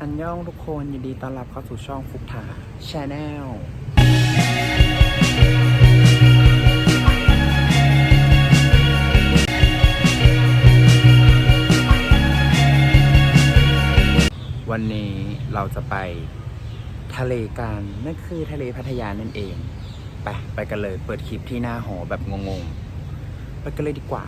อันย่องทุกคนยินดีต้อนรับเข้าสู่ช่องฟุกถาชาแนลวันนี้เราจะไปทะเลกันนั่นคือทะเลพัทยานั่นเอง ไป ไปกันเลยเปิดคลิปที่หน้าหอแบบงงๆ ไปกันเลยดีกว่า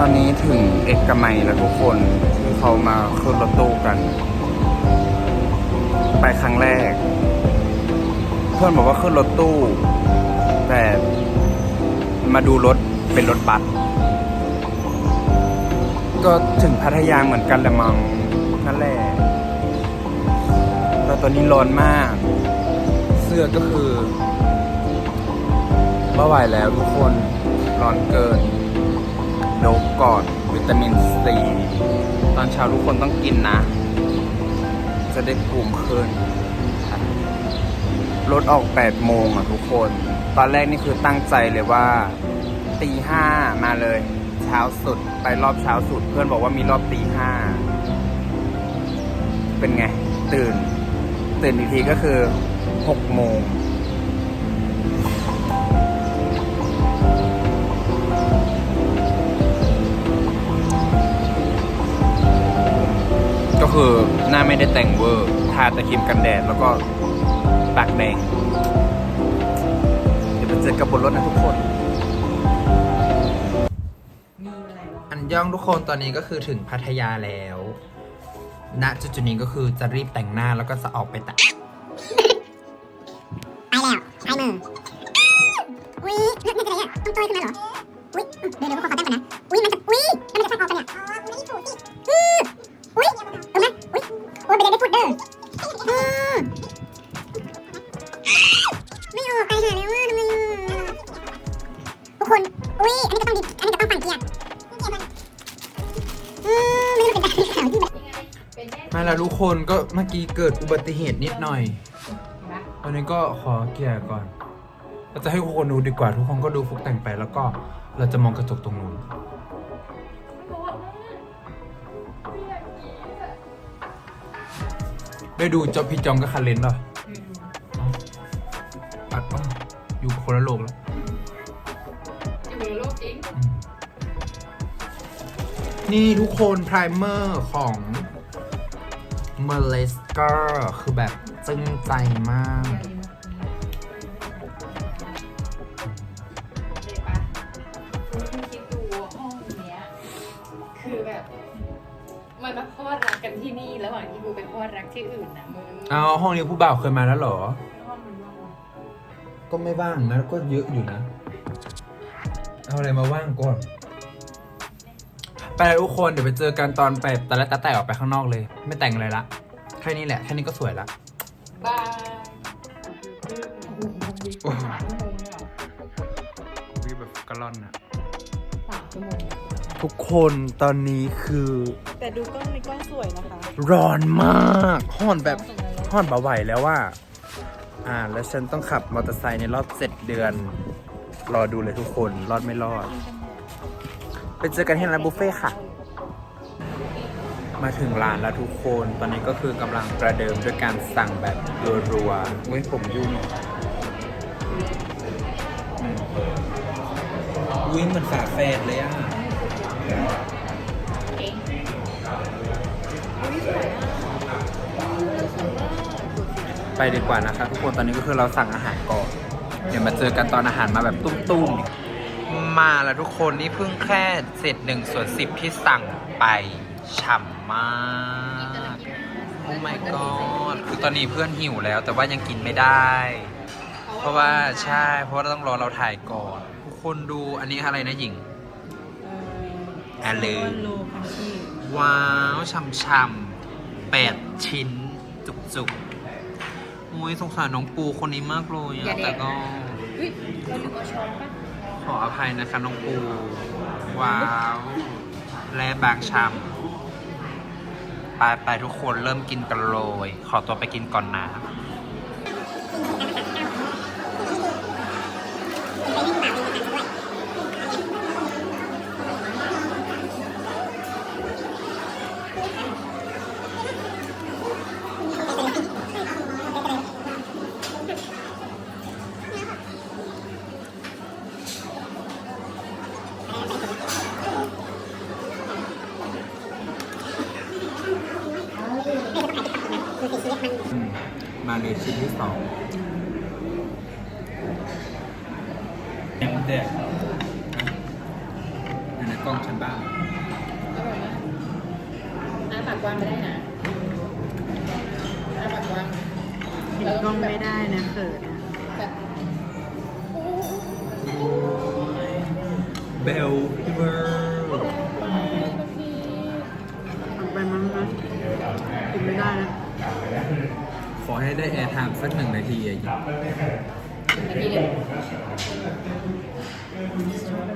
ตอนนี้ถึงเอกมัยแล้วทุกคนเขามาขึ้นรถตู้กัน ไปครั้งแรก เพื่อนบอกว่าขึ้นรถตู้ แต่มาดูรถเป็นรถบัสก็ถึงพัทยาเหมือนกันแหละมังนั่นแหละแต่ตอนนี้ร้อนมาก เสื้อก็คือไม่ไหวแล้วทุกคนร้อนเกิน โดก่อนวิตามินซีตอนเช้าทุกคนต้องกินนะ จะได้ภูมิขึ้นรถออก 8 โมงอะทุกคน ตอนแรกนี่คือตั้งใจเลยว่าตีห้ามาเลย เช้าสุดไปรอบเช้าสุด เพื่อนบอกว่ามีรอบตีห้าเป็นไง ตื่น ตื่นอีกทีก็คือ 6 โมง คือหน้าไม่ได้แต่งเวอร์ ทาแต่ครีมกันแดดแล้วก็ปากแดง เดี๋ยวไปเจอกับบนรถนะทุกคนอันย่องทุกคนตอนนี้ก็คือถึงพัทยาแล้วณจุดจุดนี้ก็คือจะรีบแต่งหน้าแล้วก็จะออกไปแต่งไปแล้วไปมืออุ้ยเลือดเลือดอะไรอะต้องต้อยขึ้นมาเหรออุ้ยเดี๋ยวเดี๋ยวขอขอแต้มก่อนนะอุ้ยมันจะอุ้ยแล้วมันจะพัดออกไปเนี่ยอ๋อไม่ได้ถูกสิอืออุ้ย โอ้ยไปเดี๋ยวได้พูดเด้อไม่ออกไปหาแล้วว่าทำไมทุกคน อุ้ย อันนี้ก็ต้องดิอันนี้ก็ต้องปั่นเกียร์ไม่รู้เป็นตาขาที่แบบมาแล้วทุกคนก็เมื่อกี้เกิดอุบัติเหตุนิดหน่อย ตอนนี้ก็ขอเกียร์ก่อน เราจะให้ทุกคนดูดีกว่าทุกคนก็ดูฟุกแต่งไปแล้วก็เราจะมองกระจกตรงนู้น ได้ดูจอพี่จอมกับคาเลนป่ะเอ้าอัดป่ะอยู่คนละโลกแล้วอยู่ในโลกจริงอืมนี่ทุกคนไพรเมอร์ของ m e l e s c a r คือแบบจึ้งใจมากเล ที่นี่ระหว่างที่กูไปพอดรักที่อื่นนะมึงเอาห้องนี้ผู้บ่าวเคยมาแล้วเหรอ ห้องมันว่างก็ไม่ว่างนะก็เยอะอยู่นะ เอาอะไรมาว่างก่อน ไปแล้วทุกคนเดี๋ยวไปเจอกันตอนไปแต่ละตาแต่ออกไปข้างนอกเลย ไม่แต่งอะไรละแค่นี้แหละแค่นี้ก็สวยละบายโอ้สามชั่วโมงเลยเหรอวิวแบบกะล่อนอะสามชั่วโมง ทุกคนตอนนี้คือ แต่ดูกล้องในกล้องสวยนะคะ ร้อนมากห้อนแบบห้อนเบาไหวแล้วว่า อ่า แล้วฉันต้องขับมอเตอร์ไซค์ในรอบเจ็ดเดือน รอดูเลยทุกคน รอดไม่รอด ไปเจอกันที่ร้านบุฟเฟ่ต์ค่ะ มาถึงร้านแล้วทุกคน ตอนนี้ก็คือกำลังประเดิมด้วยการสั่งแบบรัวๆไม่ผมยุ่งอืมวิ่งเหมือนฝาแฝดเลยอะ ไปดีกว่านะครับทุกคนตอนนี้ก็คือเราสั่งอาหารก่อน เดี๋ยวมาเจอกันตอนอาหารมาแบบตุ้มๆ มาแล้วทุกคนนี่เพิ่งแค่เศษหนึ่งส่วนสิบที่สั่งไปฉ่ำมากโอ้ my god คือตอนนี้เพื่อนหิวแล้ว แต่ว่ายังกินไม่ได้ เพราะว่าใช่เพราะว่าต้องรอเราถ่ายก่อน ทุกคนดูอันนี้อะไรนะหญิงอะไร โลคันที่ว้าวช่ำๆแปดชิ้นจุกๆโอ้ยสงสารน้องปูคนนี้มากเลยอย่าอะเด็กแต่ก็เฮ้ยเราลืมเอาช้อนปะขออภัยนะคะน้องปู ว้าว และบางชำไปไปทุกคนเริ่มกินกันเลยขอตัวไปกินก่อนนะ มาเลยชิ้นที่สองยังเด็กอันนั้นกล้องฉันบ้าง อร่อยมากอาปากกว้างไม่ได้นะอาปากกว้างเห็นกล้องไม่ได้นะเขินนะแบบเบล สักหนึ่งนาทีอะนา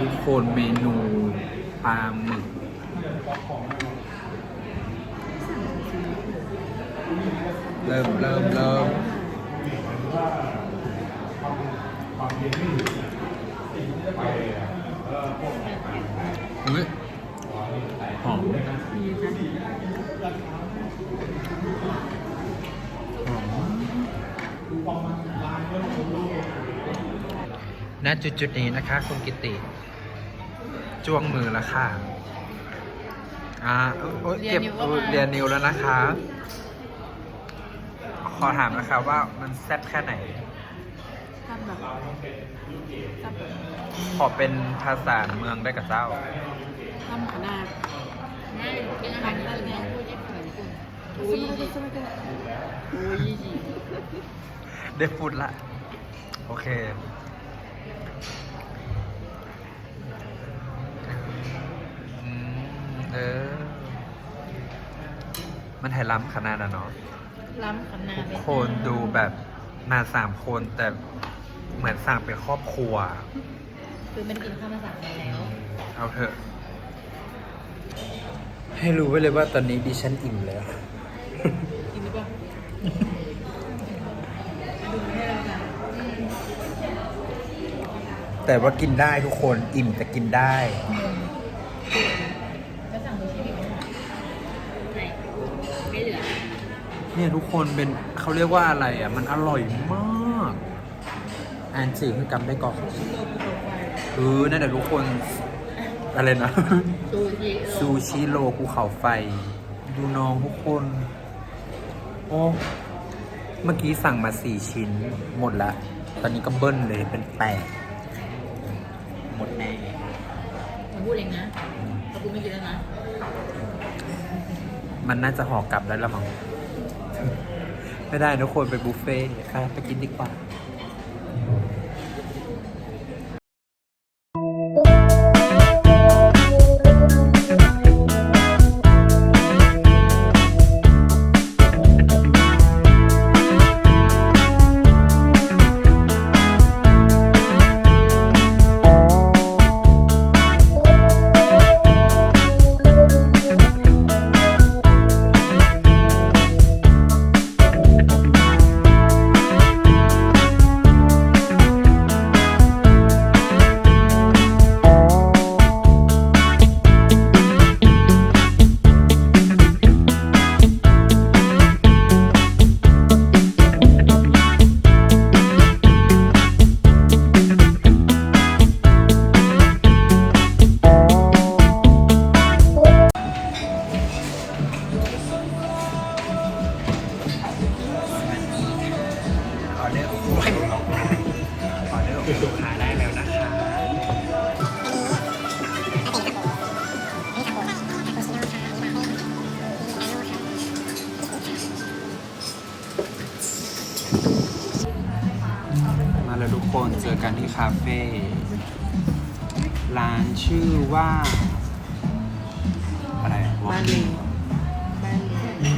ทุกคนเมนูปลาหมึกเริ่มเริ่มเริ่มอุ้ยหอมนี่ค่ะ ณจุดจุดๆนี้นะคะคุณกิติจ้วงมือแล้วค่ะอ่าโอ๊ยเก็บเออเรียนนิ้วแล้วนะคะ ขอถามนะคะว่ามันแซ่บแค่ไหน ทำแบบทำแบบขอเป็นภาษาเมืองได้กับเจ้า ทำขนาดไม่เป็นอาหารที่เราเนี่ยพูดได้เหมือนคุณอุ้ยอุ้ยได้พูดละ โอเค อืม เออ มันไทยล้ำขนาดนั้นเนาะล้ำขนาดทุกคนดูแบบมาสามคนแต่เหมือนสั่งเป็นครอบครัว คือมันกินข้าวมาสามวันแล้ว เอาเถอะ ให้รู้ไว้เลยว่าตอนนี้ดิฉันอิ่มแล้วกินหรือเปล่าแต่ว่ากินได้ทุกคนอิ่มแต่กินได้ ก็สั่งซูชิดิบไหนไม่เหลือ เนี่ยทุกคนเป็นเขาเรียกว่าอะไรอะ มันอร่อยมาก อ่านสื่อให้กำได้ก่อนเออนั่นแหละทุกคน อะไรนะ ซูชิซูชิโรภูเขาไฟ ดูน้องทุกคน โอ้ เมื่อกี้สั่งมาสี่ชิ้น หมดละ ตอนนี้ก็เบิ้ลเลยเป็นแปดหมดแน่ผมพูดเองนะเพราะกูไม่กินแล้วนะ มันน่าจะห่อกลับได้แล้วมั้ง ไม่ได้ทุกคนไปบุฟเฟ่ต์ไปไปกินดีกว่า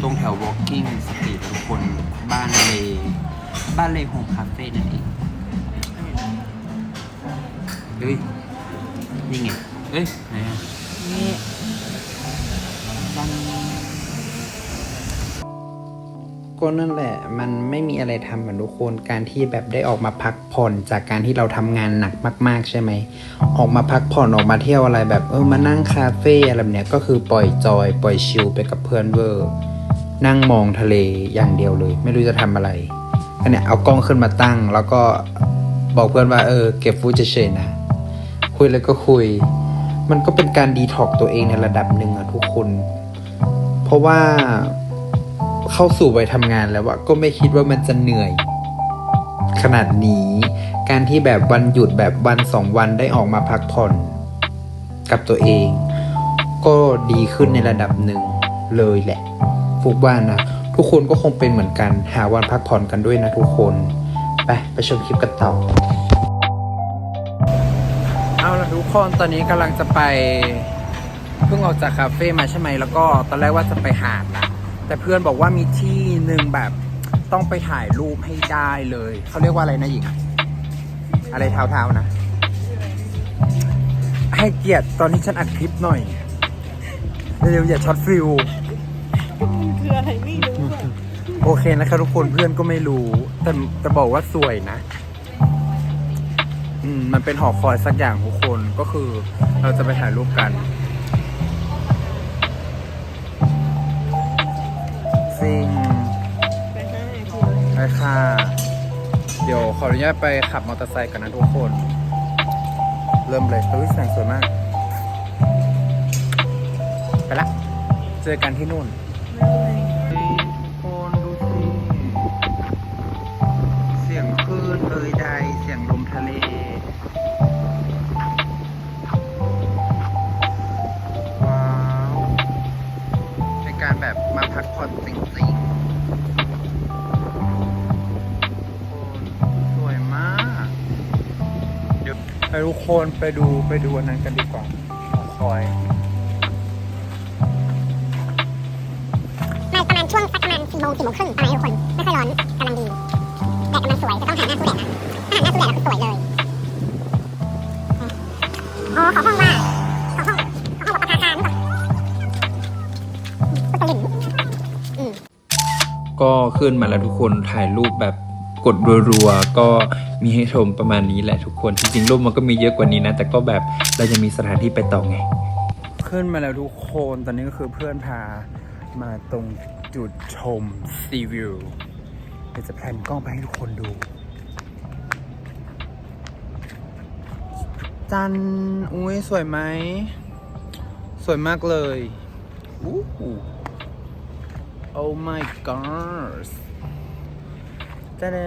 ตรงแถว Walking Street ทุกคนบ้านเลบ้านเลโฮมคาเฟ่นั่นเองเฮ้ยนี่ไงเอ้ยไหนอะนี่ก็นั่นแหละมันไม่มีอะไรทำเหมือนทุกคนการที่แบบได้ออกมาพักผ่อนจากการที่เราทำงานหนักมาก ๆ ใช่ไหม ออกมาพักผ่อนออกมาเที่ยวอะไรแบบเออมานั่งคาเฟ่อะไรแบบเนี้ยก็คือปล่อยจอย ปล่อยชิลไปกับเพื่อนเวอร์ นั่งมองทะเลอย่างเดียวเลย ไม่รู้จะทำอะไรอันเนี้ยเอากล้องขึ้นมาตั้ง แล้วก็บอกเพื่อนว่าเออเก็บฟูดเฉยนะ คุยแล้วก็คุย มันก็เป็นการดีท็อกตัวเองในระดับหนึ่งอะทุกคน เพราะว่าเข้าสู่วัยทำงานแล้วอะก็ไม่คิดว่ามันจะเหนื่อย ขนาดนี้ การที่แบบวันหยุดแบบวันสองวันได้ออกมาพักผ่อน กับตัวเอง ก็ดีขึ้นในระดับหนึ่งเลยแหละ ฟุกว่านะ ทุกคนก็คงเป็นเหมือนกัน หาวันพักผ่อนกันด้วยนะทุกคน ไปไปชมคลิปกันต่อ เอาละทุกคนตอนนี้กำลังจะไปเพิ่งออกจากคาเฟ่มาใช่ไหมแล้วก็ตอนแรกว่าจะไปหาดนะแต่เพื่อนบอกว่ามีที่หนึ่งแบบต้องไปถ่ายรูปให้ได้เลย เขาเรียกว่าอะไรนะหญิง อะไรเท้าๆนะ ให้เกียรติตอนที่ฉันอัดคลิปหน่อย เร็วๆอย่าช็อตฟิล คืออะไรไม่รู้อะโอเคนะครับทุกคนเพื่อนก็ไม่รู้ แต่แต่บอกว่าสวยนะ อืม มันเป็นหอคอยสักอย่างทุกคนก็คือเราจะไปถ่ายรูปกันซิงไปห้านาทีไปค่ะ เดี๋ยวขออนุญาตไปขับมอเตอร์ไซค์กันนะทุกคน เริ่มเลยตุ้ยแสงสวยมาก ไปละ เจอกันที่นู่น มาพักผ่อนจริงสวยมากเดี๋ยวไปทุกคนไปดูไปดูอันนั้นกันดีกว่าคอยมาประมาณช่วงสักประมาณสี่โมงสี่โมงครึ่งประมาณทุกคนไม่ค่อยร้อนกำลังดีแดดกำลังสวยจะต้องหาหน้าสู้แดดนะถ้าหาหน้าสู้แดดแล้วคือสวยเลยอ๋อขอห้องว่า ก็ขึ้นมาแล้วทุกคนถ่ายรูปแบบกดรัวๆก็มีให้ชมประมาณนี้แหละทุกคน จริงๆรูปมันก็มีเยอะกว่านี้นะ แต่ก็แบบเราจะมีสถานที่ไปต่อไง ขึ้นมาแล้วทุกคนตอนนี้ก็คือเพื่อนพามาตรงจุดชมซีวิวเดี๋ยวจะแพนกล้องไปให้ทุกคนดู จันอุ้ยสวยไหม สวยมากเลยอู้ Oh my gosh จะเด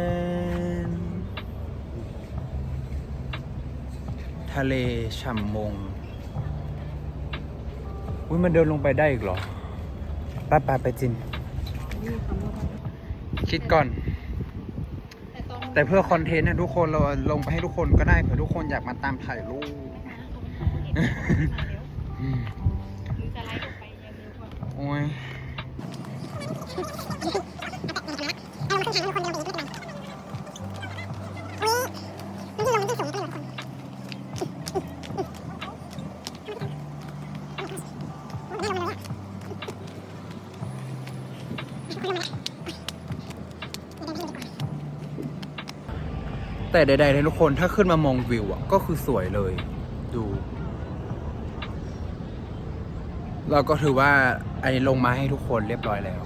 นทะเลฉ่ำมง อุ้ยมันเดินลงไปได้อีกเหรอไป้าป้าไปจิน คิดก่อนแต่ต้องแต่เพื่อคอนเทนต์นะทุกคนเราลงไปให้ทุกคนก็ได้เผื่อทุกคนอยากมาตามถ่ายรูปอืมหรือจะไล่ออกไปยังเร็วกว่าโอ้ย แต่ใดๆเลยทุกคนถ้าขึ้นมามองวิวอะก็คือสวยเลย ดู เราก็ถือว่าอันนี้ลงมาให้ทุกคนเรียบร้อยแล้ว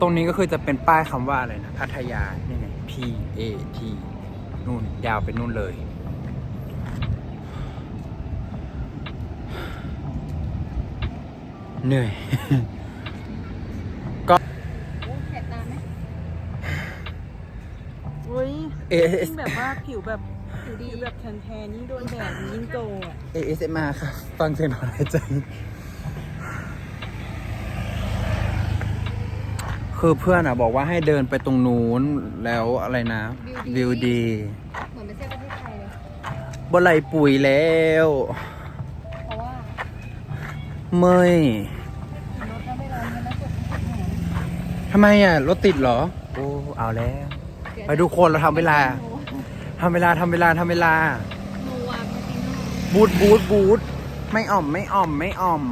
ตรงนี้ก็คือจะเป็นป้ายคำว่าอะไรนะพัทยานี่ไง P A T นู่นยาวไปนู่นเลย เหนื่อยโอ้แสบตาไหมอุ้ยเอยิ่งแบบว่าผิวแบบผิวดีแบบแทนๆยิ่งโดนแดดยิ่งโตอะ ASMR ค่ะ ฟังเสียงถอนหายใจ คือเพื่อนอะบอกว่าให้เดินไปตรงนู้นแล้วอะไรนะวิวดี เหมือนไปเที่ยวกระบ่ไหลปุ๋ยแล้ว เพราะว่าเมยรถถ้าไม่ร้อนมันน่าจะแหงทำไมอะรถติดเหรอ โอ้เอาแล้ว ไปทุกคนเราทำเวลาทำเวลาทำเวลาทำเวลาหนูวางมาที่นู่นบูทบูทบูทไม่อ่อมไม่อ่อมไม่อ่อม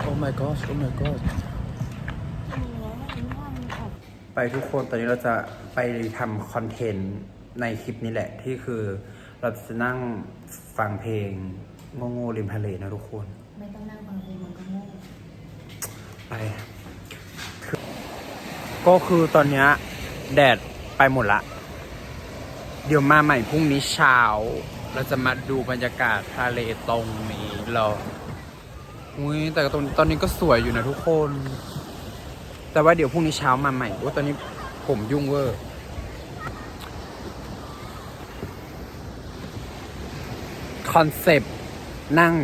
โอ้ my gosh โอ้ my god ไปทุกคนตอนนี้เราจะไปทำคอนเทนต์ในคลิปนี้แหละที่คือเราจะนั่งฟังเพลงโง่ๆริมทะเลนะทุกคน ไม่ต้องนั่งฟังเพลงมันก็โง่ไปคือก็คือตอนเนี้ยแดดไปหมดละ เดี๋ยวมาใหม่พรุ่งนี้เช้า เราจะมาดูบรรยากาศทะเลตรงนี้เรา อุ้ยแต่ตรงตอนนี้ก็สวยอยู่นะทุกคน แต่ว่าเดี๋ยวพรุ่งนี้เช้ามาใหม่ว่าตอนนี้ผมยุ่งเวอร์คอนเซปต์นั่ง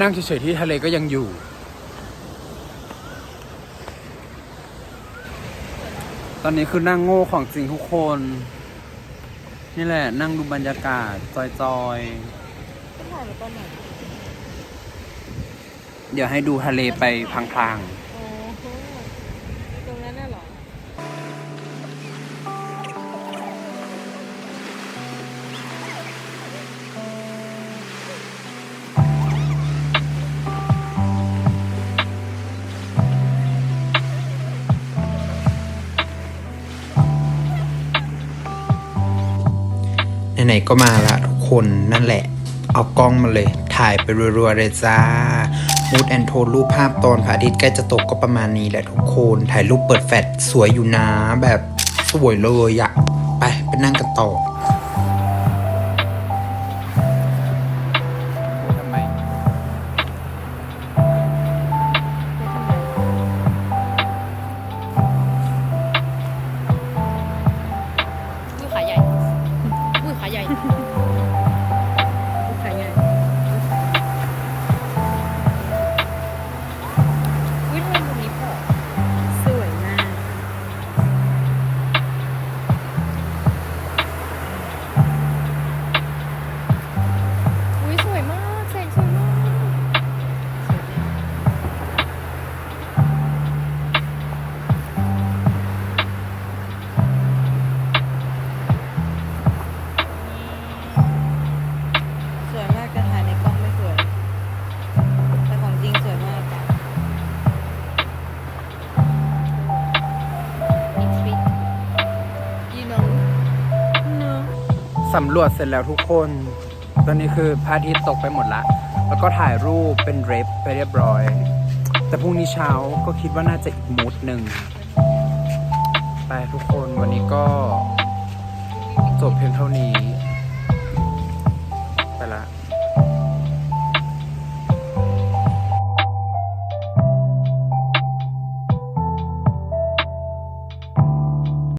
นั่งเฉยๆที่ทะเลก็ยังอยู่ ตอนนี้คือนั่งโง่ของจริงทุกคน นี่แหละนั่งดูบรรยากาศจอย ถ่ายมาตอนไหนๆเดี๋ยวให้ดูทะเลไปพลางโอ้โหตรงนั้นน่ะเหรอ ๆไหนๆก็มาละทุกคนนั่นแหละ เอากล้องมาเลย ถ่ายไปรัวๆเลยจ้ามูดแอนโทนรูปภาพตอนพระอาทิตย์ใกล้จะตกก็ประมาณนี้แหละทุกคน ถ่ายรูปเปิดแฟลชสวยอยู่นะแบบสวยเลยอะไปไปนั่งกันต่อ สำรวจเสร็จแล้วทุกคน ตอนนี้คือพระอาทิตย์ตกไปหมดละ แล้วก็ถ่ายรูปเป็นเรฟไปเรียบร้อย แต่พรุ่งนี้เช้าก็คิดว่าน่าจะอีกมูดหนึ่ง ไปทุกคนวันนี้ก็จบเพียงเท่านี้